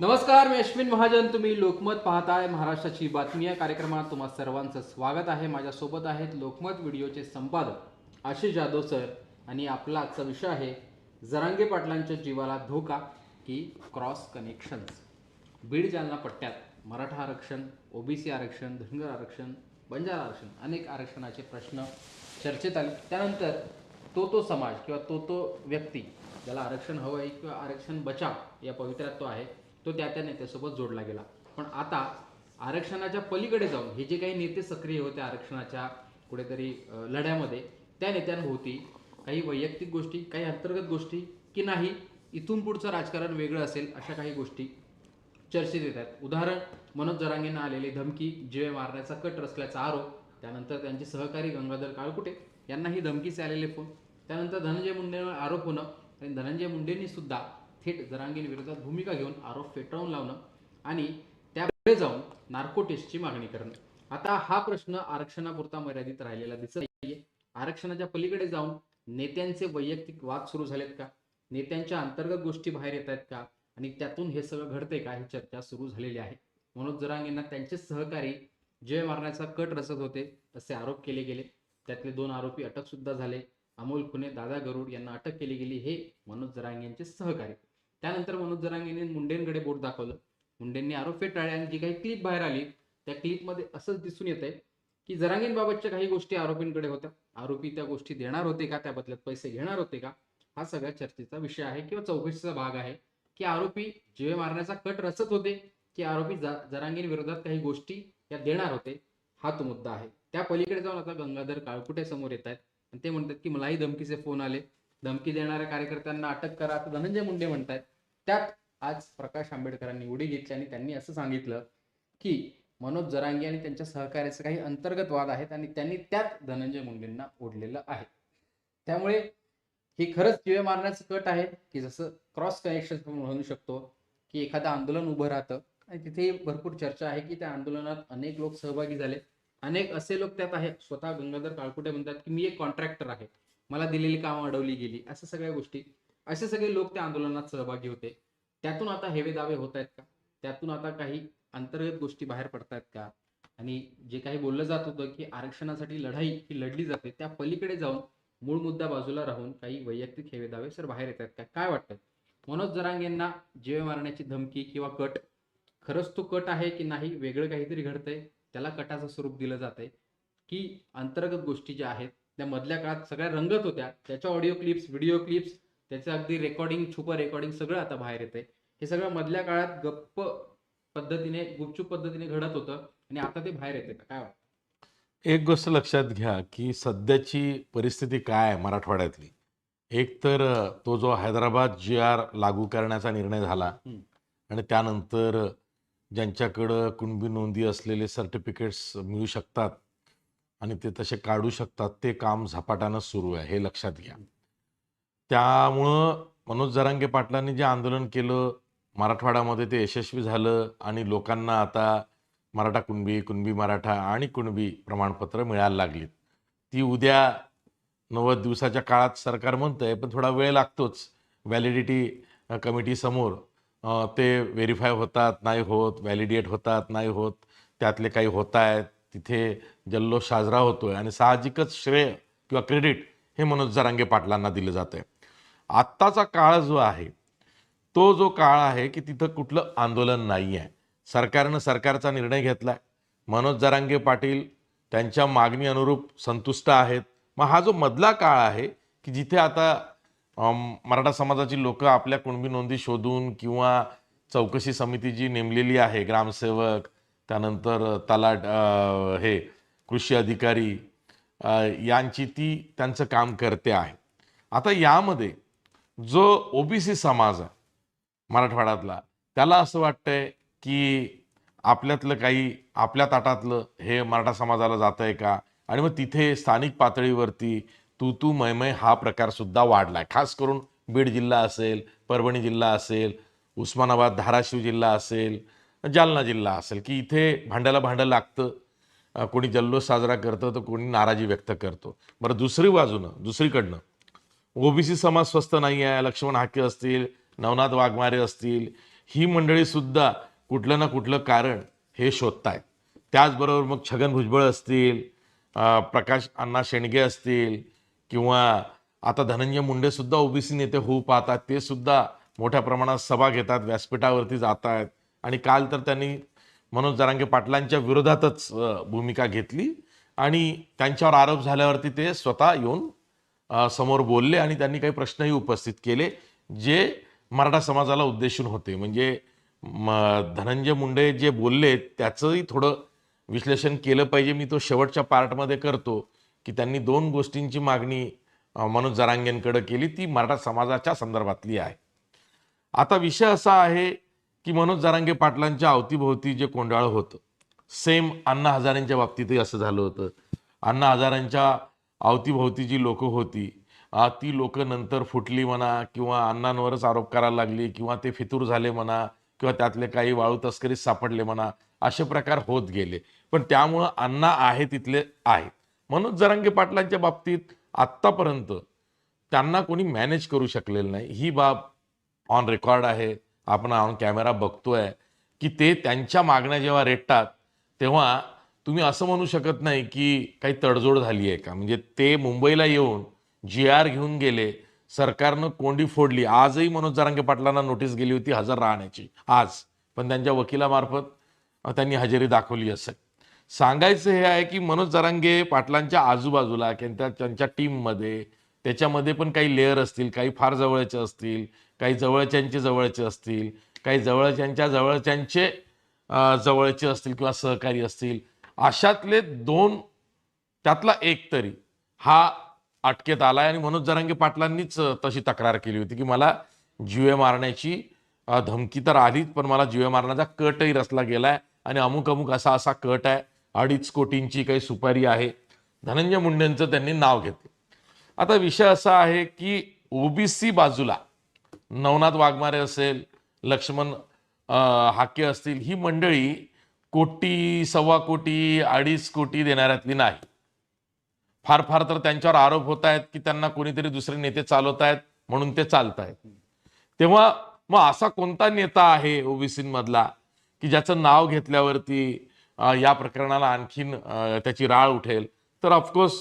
नमस्कार मी अश्विन महाजन. तुम्ही लोकमत पाहताय महाराष्ट्राची बातमी. या कार्यक्रमात तुम्हा सर्वांचं स्वागत आहे. माझ्यासोबत आहेत लोकमत व्हिडिओचे संपादक आशिष जाधव सर आणि आपला आजचा विषय आहे जरांगे पाटलांच्या जीवाला धोका की क्रॉस कनेक्शन्स. बीड जालना पट्ट्यात मराठा आरक्षण ओबीसी आरक्षण धनगर आरक्षण बंजारा आरक्षण अनेक आरक्षणाचे प्रश्न चर्चेत आले. त्यानंतर तो तो समाज किंवा तो तो व्यक्ती ज्याला आरक्षण हवं आहे किंवा आरक्षण बचाव या पवित्र्यात तो आहे. तो त्या त्या नेत्यासोबत जोडला गेला. पण आता आरक्षणाच्या पलीकडे जाऊन हे जे काही नेते सक्रिय होते आरक्षणाच्या कुठेतरी लढ्यामध्ये त्या नेत्यांभोवती काही वैयक्तिक गोष्टी काही अंतर्गत गोष्टी की नाही इथून पुढचं राजकारण वेगळं असेल अशा काही गोष्टी चर्चेत येत आहेत उदाहरण मनोज जरांगेंना आलेली धमकी जीवे मारण्याचा कट रचल्याचा आरोप त्यानंतर त्यांचे सहकारी गंगाधर काळकुटे यांनाही धमकीचे आलेले फोन त्यानंतर धनंजय मुंडेंवर आरोप होणं आणि धनंजय मुंडेंनी सुद्धा थेट जरांगींविरोधात भूमिका घेऊन आरोप फेटाळून लावणं आणि त्यापुढे जाऊन नार्को टेस्टची मागणी करणं. आता हा प्रश्न आरक्षणापुरता मर्यादित राहिलेला दिसत नाहीये. आरक्षणाच्या पलीकडे जाऊन नेत्यांचे वैयक्तिक वाद सुरू झालेत का? नेत्यांच्या अंतर्गत गोष्टी बाहेर येत आहेत का? आणि त्यातून हे सगळं घडते का? ही चर्चा सुरू झालेली आहे. मनोज जरांगेंना त्यांचे सहकारी जय मारण्याचा कट रचत होते असे आरोप केले गेले. त्यातले दोन आरोपी अटक सुद्धा झाले. अमोल खुने दादा गरुड यांना अटक केली गेली. हे मनोज जरांगींचे सहकारी. त्यानंतर मनोज जरांगेने मुंडेंकडे बोट दाखवलं. मुंडेंनी आरोप फेटाळले आणि जी काही क्लिप बाहेर आली त्या क्लिपमध्ये असंच दिसून येत आहे की जरांगेंबाबतच्या काही गोष्टी आरोपींकडे होत्या. आरोपी त्या गोष्टी देणार होते का? त्या बदल्यात पैसे घेणार होते का? हा सगळ्या चर्चेचा विषय आहे किंवा चौकशीचा भाग आहे की आरोपी जीवे मारण्याचा कट रचत होते की आरोपी जरांगीन विरोधात काही गोष्टी या देणार होते? हा तो मुद्दा आहे. त्या पलीकडे जाऊन आता गंगाधर काळकुटे समोर येत आहेत आणि ते म्हणतात की मलाही धमकीचे फोन आले. धमकी देणाऱ्या कार्यकर्त्यांना अटक करा. आता धनंजय मुंडे म्हणतात त्यात आज प्रकाश आंबेडकरांनी उडी घेतली आणि त्यांनी असं सांगितलं की मनोज जरांगी आणि त्यांच्या सहकार्याचे काही अंतर्गत वाद आहेत आणि त्यांनी त्यात धनंजय मुंडेंना ओढलेलं आहे. त्यामुळे ही खरंच जीवे मारण्याचं कट आहे की जसं क्रॉस कनेक्शन म्हणू शकतो की एखादं आंदोलन उभं राहतं आणि तिथे भरपूर चर्चा आहे की त्या आंदोलनात अनेक लोक सहभागी झाले. अनेक असे लोक त्यात आहेत. स्वतः गंगाधर काळकुटे म्हणतात की मी एक कॉन्ट्रॅक्टर आहे. मला दिलेली कामं अडवली गेली. असं सगळ्या गोष्टी असे सगळे लोक त्या आंदोलनात सहभागी होते. त्यातून आता हेवे दावे होत आहेत का? त्यातून आता काही अंतर्गत गोष्टी बाहेर पडतायत का? आणि जे काही बोललं जात होतं की आरक्षणासाठी लढाई ही लढली जाते त्या पलीकडे जाऊन मूळ मुद्दा बाजूला राहून काही वैयक्तिक हेवे दावे सर बाहेर येतात का? काय वाटतं मनोज जरांग यांना जीवे मारण्याची धमकी किंवा कट खरंच तो कट आहे की नाही वेगळं काहीतरी घडतंय? त्याला कटाचं स्वरूप दिलं जातंय. की अंतर्गत गोष्टी ज्या आहेत त्या मधल्या काळात सगळ्या रंगत होत्या. त्याच्या ऑडिओ क्लिप्स व्हिडिओ क्लिप्स त्याचं अगदी रेकॉर्डिंग छुपं रेकॉर्डिंग सगळं आता बाहेर येतंय. हे सगळं मधल्या काळात गप्प पद्धतीने गुपचूप पद्धतीने घडत होतं आणि आता ते बाहेर येते काय वाटतं? एक गोष्ट लक्षात घ्या की सध्याची परिस्थिती काय आहे मराठवाड्यातली? एक तर तो जो हैदराबाद जी आर लागू करण्याचा निर्णय झाला. आणि त्यानंतर ज्यांच्याकडं कुणबी नोंदी असलेले सर्टिफिकेट्स मिळू शकतात आणि ते तसे काढू शकतात ते काम झपाट्यानं सुरू आहे हे लक्षात घ्या. त्यामुळं मनोज जरांगे पाटलांनी जे आंदोलन केलं मराठवाड्यामध्ये ते यशस्वी झालं आणि लोकांना आता मराठा कुणबी कुणबी मराठा आणि कुणबी प्रमाणपत्र मिळायला लागलीत. ती उद्या नव्वद दिवसाच्या काळात सरकार म्हणतं आहे पण थोडा वेळ लागतोच. व्हॅलिडिटी कमिटीसमोर ते व्हेरीफाय होतात नाही होत व्हॅलिडेट होतात नाही होत त्यातले काही होत आहेत तिथे जल्लोष साजरा होतोय आणि साहजिकच श्रेय किंवा क्रेडिट हे मनोज जरांगे पाटलांना दिलं जातंय. आत्ताचा काळ जो आहे तो जो काळ आहे की तिथं कुठलं आंदोलन नाही आहे सरकारनं सरकारचा निर्णय घेतला आहे मनोज जरांगे पाटील त्यांच्या मागणी अनुरूप संतुष्ट आहेत. मग हा जो मधला काळ आहे की जिथे आता मराठा समाजाची लोक आपल्या कुणबी नोंदी शोधून किंवा चौकशी समिती जी नेमलेली आहे ग्रामसेवक त्यानंतर तलाट हे कृषी अधिकारी यांची ती त्यांचं काम करते आहे. आता यामध्ये जो ओबीसी समाज आहे मराठवाड्यातला त्याला असं वाटतंय की आपल्यातलं काही आपल्या ताटातलं हे मराठा समाजाला जात आहे का? आणि मग तिथे स्थानिक पातळीवरती तू तू मैमय हा प्रकार सुद्धा वाढलाय. खास करून बीड जिल्हा असेल परभणी जिल्हा असेल उस्मानाबाद धाराशिव जिल्हा असेल जालना जिल्हा असेल की इथे भांड्याला भांडं लागतं. कोणी जल्लोष साजरा करतं तर कोणी नाराजी व्यक्त करतो. बरं दुसरी बाजूनं दुसरीकडनं ओबीसी समाज स्वस्त नाही आहे लक्ष्मण हाके असतील नवनाथ वाघमारे असतील ही मंडळी सुद्धा कुठलं ना कुठलं कारण हे शोधतायत. त्याचबरोबर मग छगन भुजबळ असतील प्रकाश अण्णा शेंडगे असतील किंवा आता धनंजय मुंडे सुद्धा ओबीसी नेते होऊ पाहतात ते सुद्धा मोठ्या प्रमाणात सभा घेतात व्यासपीठावरती जात आहेत आणि काल तर त्यांनी मनोज जरांगे पाटलांच्या विरोधातच भूमिका घेतली आणि त्यांच्यावर आरोप झाल्यावरती ते स्वतः येऊन समोर बोलले आणि त्यांनी काही प्रश्नही उपस्थित केले जे मराठा समाजाला उद्देशून होते. म्हणजे म, धनंजय मुंडे जे बोलले त्याचंही थोडं विश्लेषण केलं पाहिजे. मी तो शेवटच्या पार्टमध्ये करतो की त्यांनी दोन गोष्टींची मागणी मनोज जरांगेंकडे केली. ती मराठा समाजाच्या संदर्भातली आहे. आता विषय असा आहे की मनोज जरांगे पाटलांच्या अवतीभोवती जे कोंडाळ होतं सेम अण्णा हजारेंच्या बाबतीतही असं झालं होतं. अण्णा हजारांच्या अवतीभोवती जी लोकं होती ती लोक नंतर फुटली म्हणा किंवा अण्णांवरच आरोप करायला लागली किंवा ते फितूर झाले म्हणा किंवा त्यातले काही वाळू तस्करीत सापडले म्हणा असे प्रकार होत गेले. पण त्यामुळं अण्णा आहे तिथले आहेत. मनोज जरांगे पाटलांच्या बाबतीत आत्तापर्यंत त्यांना कोणी मॅनेज करू शकलेलं नाही. ही बाब ऑन रेकॉर्ड आहे. आपण ऑन कॅमेरा बघतोय की ते त्यांच्या मागण्या जेव्हा रेटतात तेव्हा तुम्ही असं म्हणू शकत नाही की काही तडजोड झाली आहे का? म्हणजे ते मुंबईला येऊन जी आर घेऊन गेले सरकारनं कोंडी फोडली. आजही मनोज जरांगे पाटलांना नोटीस गेली होती हजर राहण्याची. आज. पण त्यांच्या वकिलामार्फत त्यांनी हजेरी दाखवली असेल. सांगायचं हे आहे की मनोज जरांगे पाटलांच्या आजूबाजूला किंवा त्यांच्या टीममध्ये त्याच्यामध्ये पण काही लेअर असतील काही फार जवळचे असतील काही जवळच्यांचे जवळचे असतील काही जवळच्यांच्या जवळच्यांचे जवळचे असतील किंवा सहकारी असतील अशातले दोन त्यातला एक तरी हा अटकेत आलाय आणि मनोज जरांगे पाटलांनीच तशी तक्रार केली होती की मला जीवे मारण्याची धमकी तर आलीच पण मला जीवे मारण्याचा कटही रचला गेलाय आणि अमुक अमुक असा असा कट आहे. अडीच कोटींची काही सुपारी आहे. धनंजय मुंडेंचं त्यांनी नाव घेतलं. आता विषय असा आहे की ओबीसी बाजूला नवनाथ वाघमारे असेल लक्ष्मण हाके असतील ही मंडळी कोटी सव्वा कोटी अडीच कोटी देणाऱ्यातली नाही. फार फार तर त्यांच्यावर आरोप होत आहेत की त्यांना कोणीतरी दुसरे नेते चालवत आहेत म्हणून ते चालत आहेत. तेव्हा मग असा कोणता नेता आहे ओबीसीमधला की ज्याचं नाव घेतल्यावरती या प्रकरणाला आणखीन त्याची राळ उठेल? तर ऑफकोर्स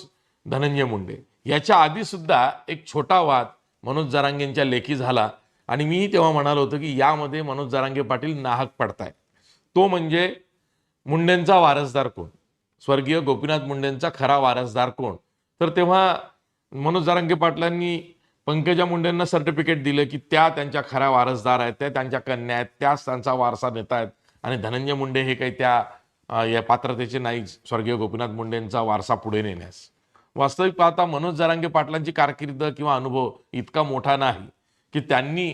धनंजय मुंडे. याच्या आधी सुद्धा एक छोटा वाद मनोज जरांगेंच्या लेखी झाला आणि मी तेव्हा म्हणालो होतो की यामध्ये मनोज जरांगे पाटील नाहक पडतायत. तो म्हणजे मुंडेंचा वारसदार कोण? स्वर्गीय गोपीनाथ मुंडेंचा खरा वारसदार कोण? तर तेव्हा मनोज जारंगे पाटलांनी पंकजा मुंडेंना सर्टिफिकेट दिलं की त्या त्यांच्या खऱ्या वारसदार आहेत त्या त्यांच्या कन्या आहेत त्याच त्यांचा वारसा नेत आहेत. आणि धनंजय मुंडे हे काही त्या या पात्रतेचे नाही स्वर्गीय गोपीनाथ मुंडेंचा वारसा पुढे नेण्यास. वास्तविक पाहता मनोज जरांगे पाटलांची कारकीर्द किंवा अनुभव इतका मोठा नाही की त्यांनी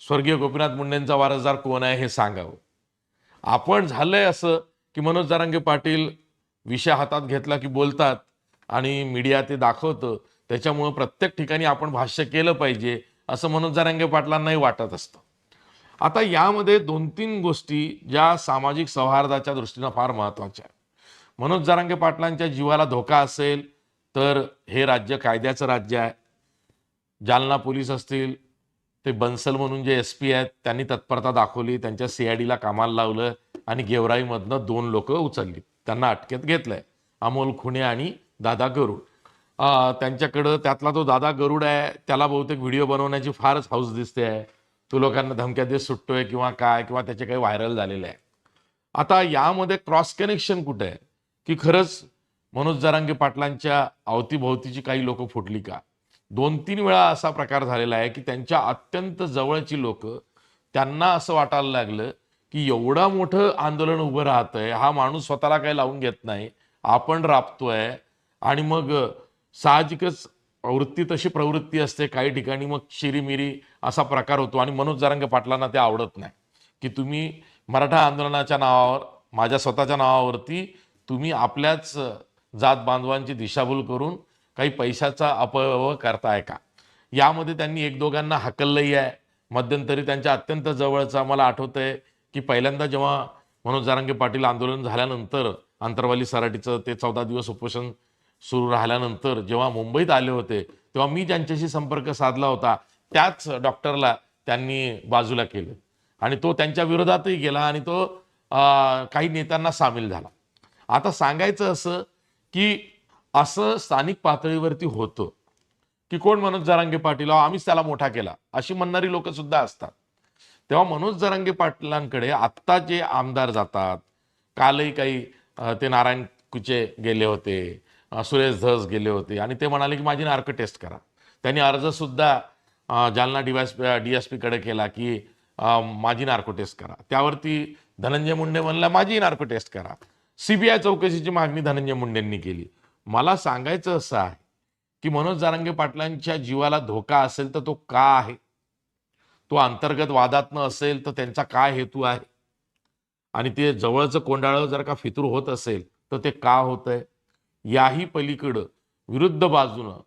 स्वर्गीय गोपीनाथ मुंडेंचा वारसदार कोण आहे हे सांगावं. आपण झालंय असं की मनोज जारांगे पाटील विषय हातात घेतला की बोलतात आणि मीडिया ते दाखवतं त्याच्यामुळं प्रत्येक ठिकाणी आपण भाष्य केलं पाहिजे असं मनोज जारांगे पाटलांनाही वाटत असतं. आता यामध्ये दोन तीन गोष्टी ज्या सामाजिक सौहार्दाच्या दृष्टीनं फार महत्त्वाच्या आहेत. मनोज जारांगे पाटलांच्या जीवाला धोका असेल तर हे राज्य कायद्याचं राज्य आहे. जालना पोलीस असतील ते बन्सल म्हणून जे एस पी आहेत त्यांनी तत्परता दाखवली त्यांच्या सीआयडीला कामाला लावलं आणि गेवराईमधनं दोन लोक उचलली. त्यांना अटकेत घेतलंय. अमोल खुणे आणि दादा गरुड. त्यांच्याकडं त्यातला तो दादा गरुड आहे त्याला बहुतेक व्हिडिओ बनवण्याची फारच हाऊस दिसते आहे. तो लोकांना धमक्या देत सुटतोय किंवा काय किंवा त्याचे काही व्हायरल झालेले आहे. आता यामध्ये क्रॉस कनेक्शन कुठे आहे? की खरंच मनोज जरांगे पाटलांच्या अवतीभोवतीची काही लोक फुटली का? दोन तीन वेळा असा प्रकार झालेला आहे की त्यांच्या अत्यंत जवळची लोक त्यांना असं वाटायला लागलं की एवढं मोठं आंदोलन उभं राहतंय हा माणूस स्वतःला काही लावून घेत नाही आपण राबतोय आणि मग साहजिकच वृत्ती तशी प्रवृत्ती असते काही ठिकाणी मग शिरीमिरी असा प्रकार होतो आणि मनोज जरंग पाटलांना ते आवडत नाही. की तुम्ही मराठा आंदोलनाच्या नावावर माझ्या स्वतःच्या नावावरती तुम्ही आपल्याच जात बांधवांची दिशाभूल करून काही पैशाचा अपव्यव करताय का? यामध्ये त्यांनी एक दोघांना हकललंही आहे. मध्यंतरी त्यांच्या अत्यंत जवळचा मला आठवतंय की पहिल्यांदा जेव्हा मनोज जारंगे पाटील आंदोलन झाल्यानंतर अंतरवाली सराटीचं ते चौदा दिवस उपोषण सुरू राहिल्यानंतर जेव्हा मुंबईत आले होते तेव्हा मी ज्यांच्याशी संपर्क साधला होता त्याच डॉक्टरला त्यांनी बाजूला केलं. आणि तो त्यांच्या विरोधातही गेला आणि तो काही नेत्यांना सामील झाला. आता सांगायचं असं की असं स्थानिक पातळीवरती होतं की कोण मनोज जरांगे पाटील अहो, आम्हीच त्याला मोठा केला. अशी म्हणणारी लोक सुद्धा असतात. तेव्हा मनोज जरांगे पाटलांकडे आत्ता जे आमदार जातात कालही काही ते नारायण कुचे गेले होते सुरेश धस गेले होते आणि ते म्हणाले की माझी नार्क टेस्ट करा. त्यांनी अर्जसुद्धा अ, जालना डीएस डी एस पीकडे केला की माझी नार्को टेस्ट करा. त्यावरती धनंजय मुंडे म्हणला माझी नार्को टेस्ट करा. सीबीआय चौकशीची मागणी धनंजय मुंडेंनी केली. मला सांगायचं असं आहे की मनोज जारंगे पाटलांच्या जीवाला धोका असेल तर तो का आहे? तो अंतर्गत वादातनं असेल तर त्यांचा काय हेतू आहे? आणि ते जवळचं कोंडाळं जर का फितूर होत असेल तर ते का होत आहे याही पलीकडं विरुद्ध बाजूनं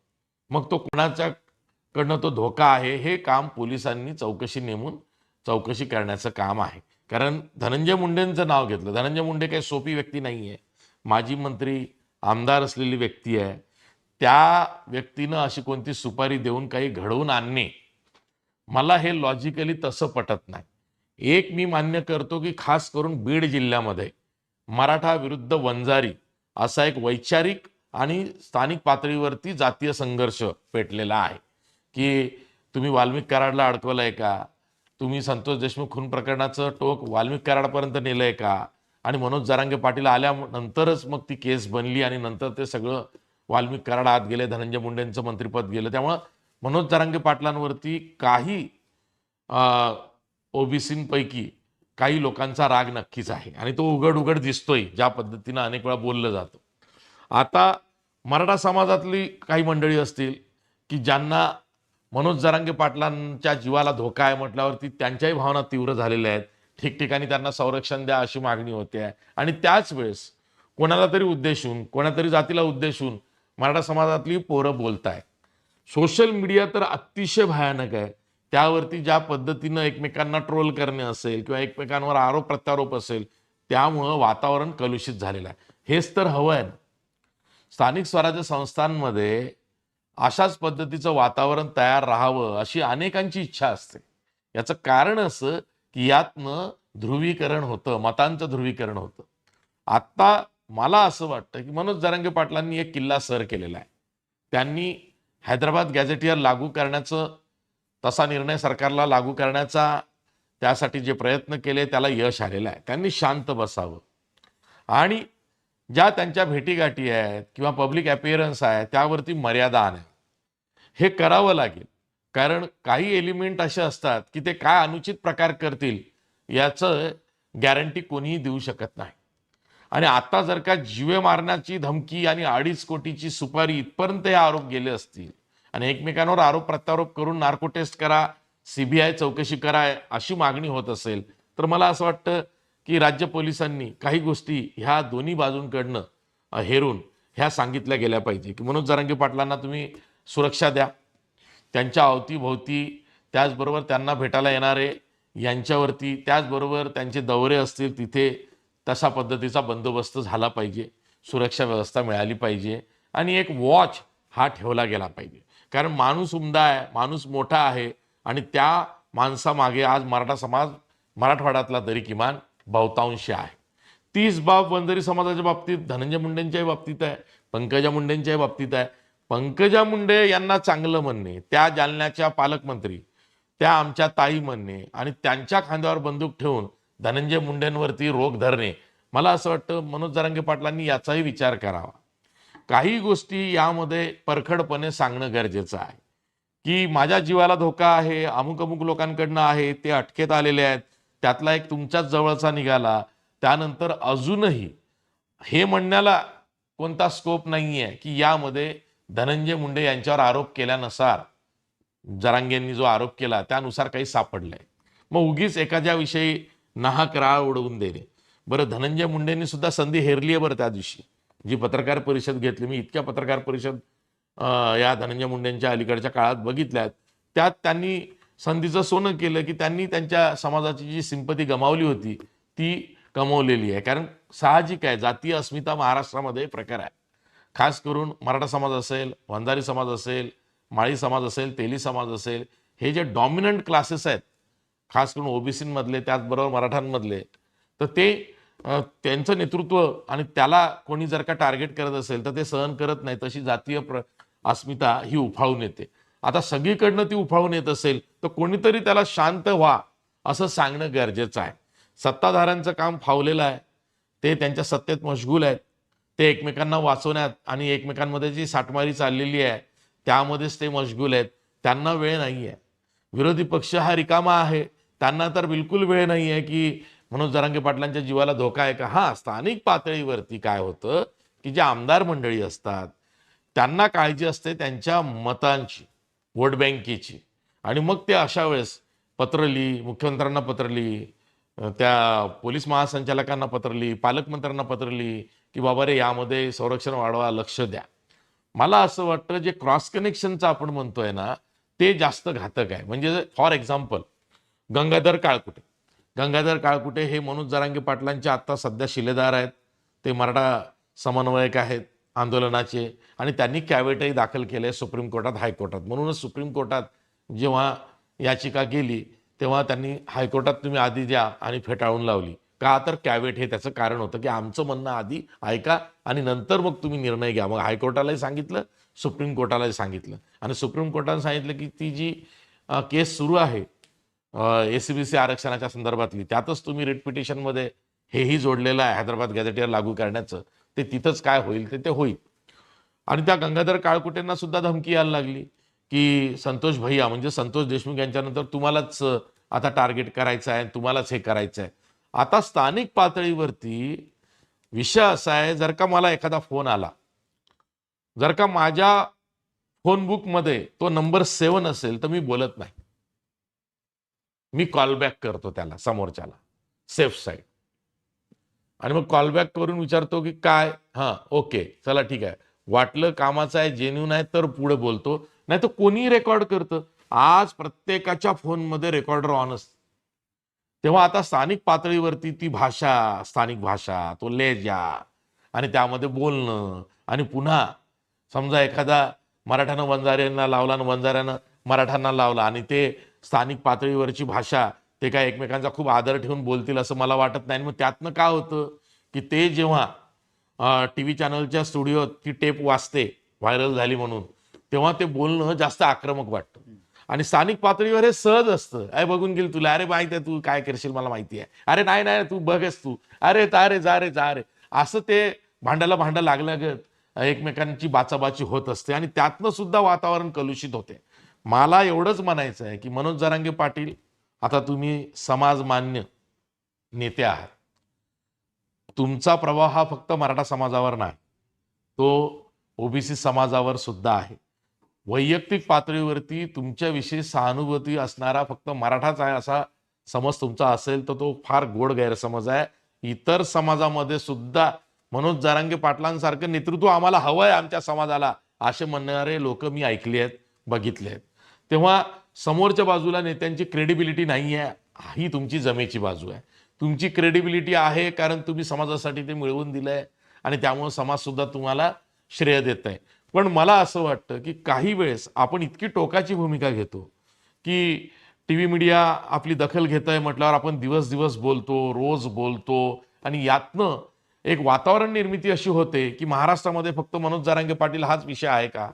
मग तो कोणाच्याकडनं तो धोका आहे? हे काम पोलिसांनी चौकशी नेमून चौकशी करण्याचं काम आहे. कारण धनंजय मुंडेंचं नाव घेतलं. धनंजय मुंडे काही सोपी व्यक्ती नाही आहे माजी मंत्री आमदार असलेली व्यक्ती आहे त्या व्यक्तीनं अशी कोणती सुपारी देऊन काही घडवून आणणे मला हे लॉजिकली तसं पटत नाही. एक मी मान्य करतो की खास करून बीड जिल्ह्यामध्ये मराठा विरुद्ध वंजारी असा एक वैचारिक आणि स्थानिक पातळीवरती जातीय संघर्ष पेटलेला आहे. की तुम्ही वाल्मिक कराडला अडकवलंय का? तुम्ही संतोष देशमुख खून प्रकरणाचं टोक वाल्मिक कराडपर्यंत आहे का? आणि मनोज जरांगे पाटील आल्यानंतरच मग ती केस बनली आणि नंतर ते सगळं वाल्मिक कराड आत गेले धनंजय मुंडेंचं मंत्रिपद गेलं. त्यामुळं मनोज जरांगे पाटलांवरती काही ओबीसींपैकी काही लोकांचा राग नक्कीच आहे. आणि तो उघड उघड दिसतोय ज्या पद्धतीनं अनेक वेळा बोललं जातं. आता मराठा समाजातली काही मंडळी असतील की ज्यांना मनोज जरांगे पाटलांच्या जीवाला धोका आहे म्हटल्यावरती त्यांच्याही भावना तीव्र झालेल्या आहेत. ठिकठिकाणी त्यांना संरक्षण द्या अशी मागणी होते. आहे आणि त्याच वेळेस कोणाला तरी उद्देशून कोणातरी जातीला उद्देशून मराठा समाजातली पोरं बोलताय सोशल मीडिया तर अतिशय भयानक आहे. त्यावरती ज्या पद्धतीनं एकमेकांना ट्रोल करणे असेल किंवा एकमेकांवर आरोप प्रत्यारोप असेल त्यामुळं वातावरण कलुषित झालेलं आहे. हेच तर हवं आहे स्थानिक स्वराज्य संस्थांमध्ये अशाच पद्धतीचं वातावरण तयार राहावं अशी अनेकांची इच्छा असते. याचं कारण असं की यातनं ध्रुवीकरण होतं मतांचं ध्रुवीकरण होतं. आत्ता मला असं वाटतं की मनोज जरांगे पाटलांनी एक किल्ला सर केलेला आहे. त्यांनी हैदराबाद गॅझेटियर लागू करण्याचं तसा निर्णय सरकारला लागू करण्याचा त्यासाठी जे प्रयत्न केले त्याला यश आलेलं आहे. त्यांनी शांत बसावं. आणि ज्या त्यांच्या भेटीगाठी आहेत किंवा पब्लिक अपिअरन्स आहे त्यावरती मर्यादा आणावी. हे करावं लागेल. कारण काही एलिमेंट असे असतात की ते काय अनुचित प्रकार करतील याचं गॅरंटी कोणीही देऊ शकत नाही. आणि आता जर का जीवे मारण्याची धमकी आणि अडीच कोटीची सुपारी इथपर्यंत हे आरोप गेले असतील आणि एकमेकांवर आरोप प्रत्यारोप करून नार्को टेस्ट करा सीबीआय चौकशी करा अशी मागणी होत असेल तर मला असं वाटतं की राज्य पोलिसांनी काही गोष्टी ह्या दोन्ही बाजूंकडनं हेरून ह्या सांगितल्या गेल्या पाहिजे. की मनोज जरांगे पाटलांना तुम्ही सुरक्षा द्या. त्यांच्या अवतीभोवती त्याचबरोबर त्यांना भेटायला येणारे यांच्यावरती त्याचबरोबर त्यांचे दौरे असतील तिथे तशा पद्धतीचा बंदोबस्त झाला पाहिजे. सुरक्षा व्यवस्था मिळाली पाहिजे आणि एक वॉच हा ठेवला गेला पाहिजे. कारण माणूस उमदा आहे माणूस मोठा आहे आणि त्या माणसामागे आज मराठा समाज मराठवाड्यातला तरी किमान बहुतांश आहे. तीच बाब वंजारी समाजाच्या बाबतीत धनंजय मुंडेंच्याही बाबतीत आहे पंकजा मुंडेंच्याही बाबतीत आहे. पंकजा मुंडे यांना चांगलं म्हणणे त्या जालन्याच्या पालकमंत्री त्या आमच्या ताई म्हणणे आणि त्यांच्या खांद्यावर बंदूक ठेवून धनंजय मुंडेंवरती रोग धरणे. मला असं वाटतं मनोज जरांगे पाटलांनी याचाही विचार करावा. काही गोष्टी यामध्ये परखडपणे सांगणं गरजेचं आहे. की माझ्या जीवाला धोका आहे अमुक अमुक लोकांकडनं आहे ते अटकेत आलेले आहेत त्यातला एक तुमच्याच जवळचा निघाला. त्यानंतर अजूनही हे म्हणण्याला कोणता स्कोप नाही आहे की यामध्ये धनंजय मुंडे यांच्यावर आरोप केल्यानुसार जरांगेंनी जो आरोप केला त्यानुसार काही सापडलंय. मग उगीच एखाद्याविषयी नाहक राळ उडवून देणे. बरं धनंजय मुंडेंनी सुद्धा संधी हेरली आहे बरं त्या दिवशी. जी पत्रकार परिषद घेतली मी इतक्या पत्रकार परिषद या धनंजय मुंडेंच्या अलीकडच्या काळात बघितल्यात त्यात त्यांनी संधीचं सोनं केलं की त्यांनी त्यांच्या समाजाची जी सिंपती गमावली होती ती कमवलेली आहे. कारण साहजिक आहे जातीय अस्मिता महाराष्ट्रामध्ये प्रकार आहे. खास करून मराठा समाज असेल वंजारी समाज असेल माळी समाज असेल तेली समाज असेल हे जे डॉमिनंट क्लासेस आहेत खास करून ओबीसीमधले त्याचबरोबर मराठ्यांमधले तर ते त्यांचं नेतृत्व आणि त्याला कोणी जर का टार्गेट करत असेल तर ते सहन करत नाही. तशी जातीय प्र अस्मिता ही उफाळून येते. आता सगळीकडनं ती उफाळून येत असेल तर कोणीतरी त्याला शांत व्हा असं सांगणं गरजेचं आहे. सत्ताधाऱ्यांचं काम फावलेलं आहे. ते त्यांच्या सत्तेत मशगूल आहेत. ते एकमेकांना वाचवण्यात आणि एकमेकांमध्ये जी साठमारी चाललेली आहे त्यामध्येच ते मशगूल आहेत. त्यांना वेळ नाही आहे विरोधी पक्ष हा रिकामा आहे. त्यांना तर बिलकुल वेळ नाही आहे की मनोज जरांगे पाटलांच्या जीवाला धोका आहे का? हा स्थानिक पातळीवरती काय होतं की जे आमदार मंडळी असतात त्यांना काळजी असते त्यांच्या मतांची वोट बँकेची. आणि मग ते अशा वेळेस पत्र लिही मुख्यमंत्र्यांना पत्र लिही त्या पोलीस महासंचालकांना पत्र लिही पालकमंत्र्यांना पत्र लिही की बाबा रे यामध्ये संरक्षण वाढवा लक्ष द्या. मला असं वाटतं जे क्रॉस कनेक्शनचं आपण म्हणतोय ना ते जास्त घातक आहे. म्हणजे फॉर एक्झाम्पल गंगाधर काळकुटे. गंगाधर काळकुटे हे मनोज जरांगे पाटलांचे आत्ता सध्या शिलेदार आहेत. ते मराठा समन्वयक आहेत आंदोलनाचे. आणि त्यांनी कॅवेटही दाखल केले सुप्रीम कोर्टात हायकोर्टात. म्हणूनच सुप्रीम कोर्टात जेव्हा याचिका गेली तेव्हा त्यांनी हायकोर्टात तुम्ही आधी द्या आणि फेटाळून लावली. का तर कॅवेट हे त्याचं कारण होतं की आमचं म्हणणं आधी ऐका आणि नंतर मग तुम्ही निर्णय घ्या. मग हायकोर्टालाही सांगितलं सुप्रीम कोर्टालाही सांगितलं. आणि सुप्रीम कोर्टाने सांगितलं की ती जी केस सुरू आहे ए सी बी सी आरक्षणाच्या संदर्भातली त्यातच तुम्ही रिट पिटिशनमध्ये हेही जोडलेलं आहे हैदराबाद गॅझेटियर लागू करण्याचं. ते तिथंच काय होईल ते ते होईल. आणि त्या गंगाधर काळकुटेंना सुद्धा धमकी यायला लागली. की संतोष भैया म्हणजे संतोष देशमुख यांच्यानंतर तुम्हालाच आता टार्गेट करायचं आहे तुम्हालाच हे करायचं आहे. आता स्थानिक पातळीवरती विषय असा आहे जर का मला एखादा फोन आला जर का माझ्या फोनबुकमध्ये तो नंबर सेवन असेल तर मी बोलत नाही. मी कॉलबॅक करतो त्याला समोरच्याला सेफ साईड आणि मग कॉलबॅक करून विचारतो की काय? हां ओके चला ठीक आहे. वाटलं कामाचं आहे जेन्यून आहे तर पुढे बोलतो. नाही तर कोणी रेकॉर्ड करतं. आज प्रत्येकाच्या फोनमध्ये रेकॉर्डर ऑन असत. तेव्हा आता स्थानिक पातळीवरती ती भाषा स्थानिक भाषा तो लेजा आणि त्यामध्ये बोलणं आणि पुन्हा समजा एखादा मराठ्यानं वंजाऱ्यांना लावला आणि वंजाऱ्यानं मराठ्यांना लावला आणि ते स्थानिक पातळीवरची भाषा ते काय एकमेकांचा खूप आदर ठेवून बोलतील असं मला वाटत नाही. आणि मग त्यातनं का होतं की ते जेव्हा टी व्ही चॅनलच्या स्टुडिओत ती टेप वाचते व्हायरल झाली म्हणून. तेव्हा ते बोलणं जास्त आक्रमक वाटतं. आणि स्थानिक पातळीवर हे सहज असतं. अरे बघून गेली तुला. अरे माहीत आहे तू काय करशील मला माहिती आहे. अरे नाही नाही तू बघस तू. अरे जा रे जा रे जा रे. असं ते भांड्याला भांडा लागल्यागत एकमेकांची बाचाबाची होत असते आणि त्यातनं सुद्धा वातावरण कलुषित होते. मला एवढंच म्हणायचं आहे की मनोज जरांगे पाटील आता तुम्ही समाजमान्य नेते आहात. तुमचा प्रभाव हा फक्त मराठा समाजावर नाही. तो ओबीसी समाजावर सुद्धा आहे. वैयक्तिक पातळीवरती तुमच्याविषयी सहानुभूती असणारा फक्त मराठाच आहे असा समज तुमचा असेल तर तो फार गोड गैरसमज आहे. इतर समाजामध्ये सुद्धा मनोज जारांगे पाटलांसारखं नेतृत्व आम्हाला हवं आहे आमच्या समाजाला असे म्हणणारे लोक मी ऐकले आहेत बघितले आहेत. तेव्हा समोरच्या बाजूला नेत्यांची क्रेडिबिलिटी नाही आहे ही तुमची जमेची बाजू आहे. तुमची क्रेडिबिलिटी आहे कारण तुम्ही समाजासाठी ते मिळवून दिलंय आणि त्यामुळे समाजसुद्धा तुम्हाला श्रेय देत आहे पण मला असं वाटतं की काही वेळेस आपण इतकी टोकाची भूमिका घेतो की टी व्ही मीडिया आपली दखल घेत आहे म्हटल्यावर आपण दिवस दिवस बोलतो रोज बोलतो आणि यातनं एक वातावरण निर्मिती अशी होते की महाराष्ट्रामध्ये फक्त मनोज जारांगे पाटील हाच विषय आहे का?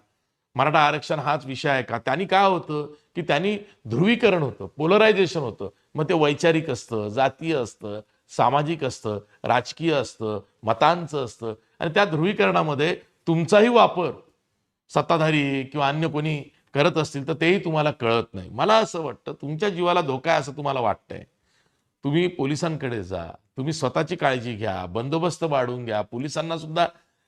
मराठा आरक्षण हाच विषय आहे का? त्यांनी काय होतं? की त्यांनी ध्रुवीकरण होतं पोलरायझेशन होतं. मग ते वैचारिक असतं जातीय असतं सामाजिक असतं राजकीय असतं मतांचं असतं. आणि त्या ध्रुवीकरणामध्ये तुमचाही वापर सत्ताधारी किंवा अन्य कोणी करत असतील तर तेही तुम्हाला कळत नाही. मला असं वाटतं तुमच्या जीवाला धोका आहे असं तुम्हाला वाटतंय. तुम्ही पोलिसांकडे जा. तुम्ही स्वतःची काळजी घ्या. बंदोबस्त वाढवून घ्या. पोलिसांना सुद्धा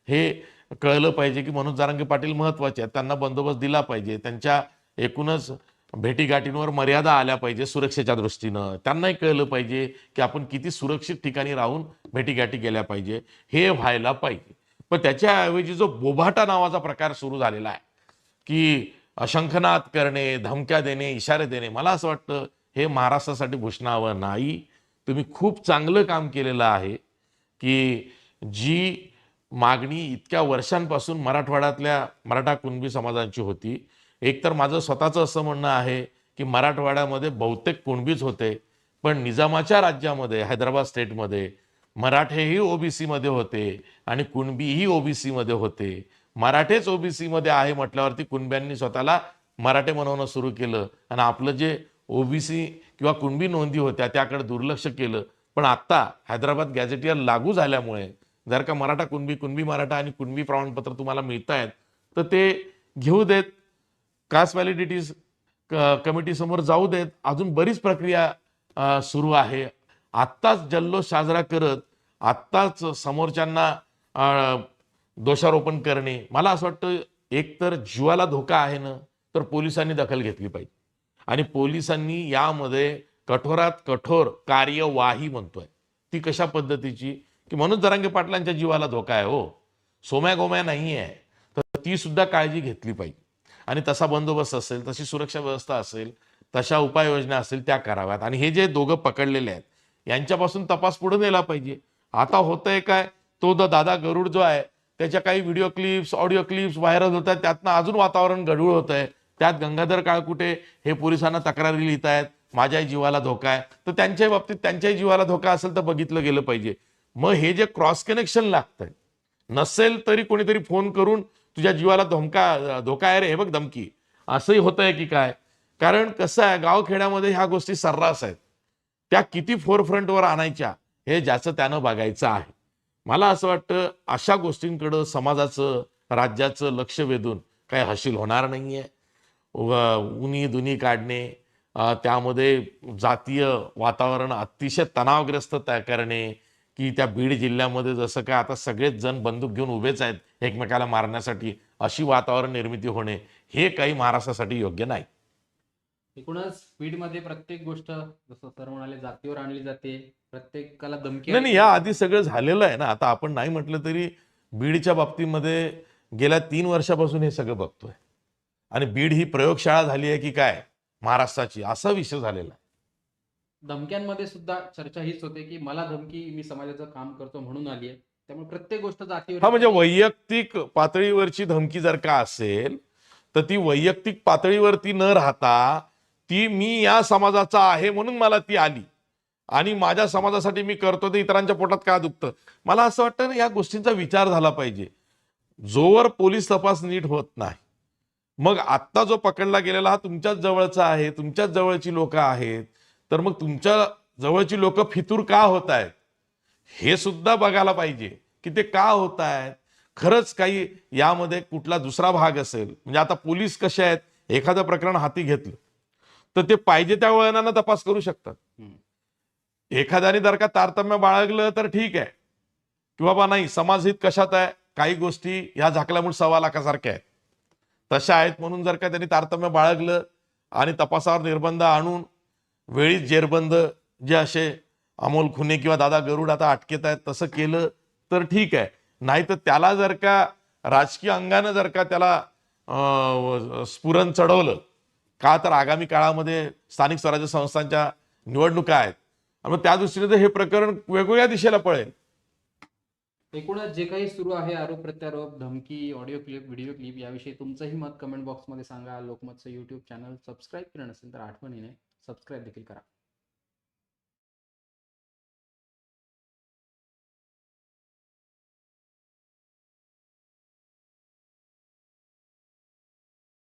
हे कळलं पाहिजे की मनोज जारंगे पाटील महत्त्वाचे आहेत. त्यांना बंदोबस्त दिला पाहिजे. त्यांच्या एकूणच भेटीगाठींवर मर्यादा आल्या पाहिजे सुरक्षेच्या दृष्टीनं. त्यांनाही कळलं पाहिजे की आपण किती सुरक्षित ठिकाणी राहून भेटीगाठी गेल्या पाहिजे. हे व्हायला पाहिजे. पण त्याच्याऐवजी जो बोभाटा नावाचा प्रकार सुरू झालेला आहे की अशंखनाद करणे धमक्या देणे इशारे देणे मला असं वाटतं हे महाराष्ट्रासाठी भूषणावं नाही. तुम्ही खूप चांगलं काम केलेलं आहे की जी मागणी इतक्या वर्षांपासून मराठवाड्यातल्या मराठा कुणबी समाजांची होती. एकतर माझं स्वतःचं असं म्हणणं आहे की मराठवाड्यामध्ये बहुतेक कुणबीच होते पण निजामाच्या राज्यामध्ये हैदराबाद स्टेटमध्ये मराठेही ओबीसीमध्ये होते. आणि कुणबीही ओबीसीमध्ये होते. मराठेच ओबीसीमध्ये आहे म्हटल्यावरती कुणब्यांनी स्वतःला मराठे म्हणवणं सुरू केलं. आणि आपलं जे ओबीसी किंवा कुणबी नोंदी होत्या त्याकडे दुर्लक्ष केलं. पण आत्ता हैदराबाद गॅझेटियर लागू झाल्यामुळे जर का मराठा कुणबी कुणबी मराठा आणि कुणबी प्रमाणपत्र तुम्हाला मिळत आहेत तर ते घेऊ देत. कास्ट व्हॅलिडिटीज कमिटीसमोर जाऊ देत. अजून बरीच प्रक्रिया सुरू आहे. आत्ताच जल्लोष साजरा करत आत्ताच समोरच्यांना दोषारोपण करणे. मला असं वाटतं एकतर जीवाला धोका आहे ना तर पोलिसांनी दखल घेतली पाहिजे. आणि पोलिसांनी यामध्ये कठोरात कठोर कार्यवाही म्हणतोय. ती कशा पद्धतीची? की म्हणून जरांगे पाटलांच्या जीवाला धोका आहे हो. सोम्या गोम्या नाही आहे तर ती सुद्धा काळजी घेतली पाहिजे. आणि तसा बंदोबस्त असेल तशी सुरक्षा व्यवस्था असेल तशा उपाययोजना असेल त्या कराव्यात. आणि हे जे दोघं पकडलेले आहेत यांच्यापासून तपास पुढे नेला पाहिजे. आता होतंय काय? तो द दादा गरुड जो आहे त्याच्या काही video clips audio clips viral होत आहेत. त्यातनं अजून वातावरण गढूळ होत आहे. त्यात गंगाधर काळकुटे हे पोलिसांना तक्रारी लिहित आहेत. माझ्याही जीवाला धोका आहे. तर त्यांच्याही बाबतीत त्यांच्याही जीवाला धोका असेल तर बघितलं गेलं पाहिजे. मग हे जे क्रॉस कनेक्शन लागतंय नसेल तरी कोणीतरी फोन करून तुझ्या जीवाला धमका धोका आहे रे हे बघ धमकी. असंही होतंय की काय? कारण कसं आहे गावखेड्यामध्ये ह्या गोष्टी सर्रास आहेत. त्या किती फोरफ्रंटवर आणायच्या हे ज्याचं त्यानं बघायचं आहे. मला असं वाटतं अशा गोष्टींकडं समाजाचं राज्याचं लक्ष वेधून काही हशील होणार नाहीये. आहे उनी दुनी काढणे त्यामध्ये जातीय वातावरण अतिशय तणावग्रस्त तयार करणे की त्या बीड जिल्ह्यामध्ये जसं काय आता सगळेच जण बंदूक घेऊन उभेच आहेत एकमेकाला मारण्यासाठी अशी वातावरण निर्मिती होणे हे काही महाराष्ट्रासाठी योग्य नाही. एकूणच बीडमध्ये प्रत्येक गोष्ट जसं सर म्हणाले जातीवर आणली जाते. प्रत्येकाला धमकी नाही नाही या आधी सगळं झालेलं आहे ना. आता आपण नाही म्हटलं तरी बीडच्या बाबतीमध्ये गेल्या तीन वर्षापासून हे सगळं बघतोय. आणि बीड ही प्रयोगशाळा झाली आहे की काय? महाराष्ट्राची. असा विषय झालेला आहे. धमक्यांमध्ये सुद्धा चर्चा हीच होते की मला धमकी मी समाजाचं काम करतो म्हणून आली आहे. त्यामुळे प्रत्येक गोष्ट जातीवर हा म्हणजे वैयक्तिक पातळीवरची धमकी जर का असेल तर ती वैयक्तिक पातळीवरती न राहता ती मी या समाजाचा आहे म्हणून मला ती आली. आणि माझ्या समाजासाठी मी करतो ते इतरांच्या पोटात का दुखतं? मला असं वाटतं ना या गोष्टींचा विचार झाला पाहिजे. जोवर पोलीस तपास नीट होत नाही मग आत्ता जो पकडला गेलेला हा तुमच्याच जवळचा आहे तुमच्याच जवळची लोक आहेत तर मग तुमच्या जवळची लोक फितूर का होत आहेत? हे सुद्धा बघायला पाहिजे की ते का होत आहेत? खरंच काही यामध्ये कुठला दुसरा भाग असेल? म्हणजे आता पोलीस कसे आहेत? एखादं प्रकरण हाती घेतलं तर ते पाहिजे त्या वळणानं तपास करू शकतात. एखाद्याने जर का तारतम्य बाळगलं तर ठीक आहे. की बाबा नाही समाजहित कशात आहे? काही गोष्टी ह्या झाकल्यामुळे सव्वा लाखासारख्या आहेत. तशा आहेत म्हणून जर का त्यांनी तारतम्य बाळगलं आणि तपासावर निर्बंध आणून वेळीच जेरबंद जे असे अमोल खुने किंवा दादा गरुड आता अटकेत आहेत तसं केलं तर ठीक आहे. नाही तर त्याला जर का राजकीय अंगानं जर का त्याला अं, स्फुरण चढवलं का तर आगामी काळामध्ये स्थानिक स्वराज्य संस्थांच्या निवडणुका आहेत. आणि मग त्या दृष्टीने तर हे प्रकरण वेगवेगळ्या दिशेला पळेल. एकूणच जे काही सुरू आहे आरोप प्रत्यारोप धमकी ऑडिओ क्लिप व्हिडिओ क्लिप याविषयी तुमचंही मत कमेंट बॉक्समध्ये सांगा. लोकमतचं यूट्यूब चॅनल सबस्क्राईब केलं नसेल तर आठवणीने सबस्क्राईब देखील करा.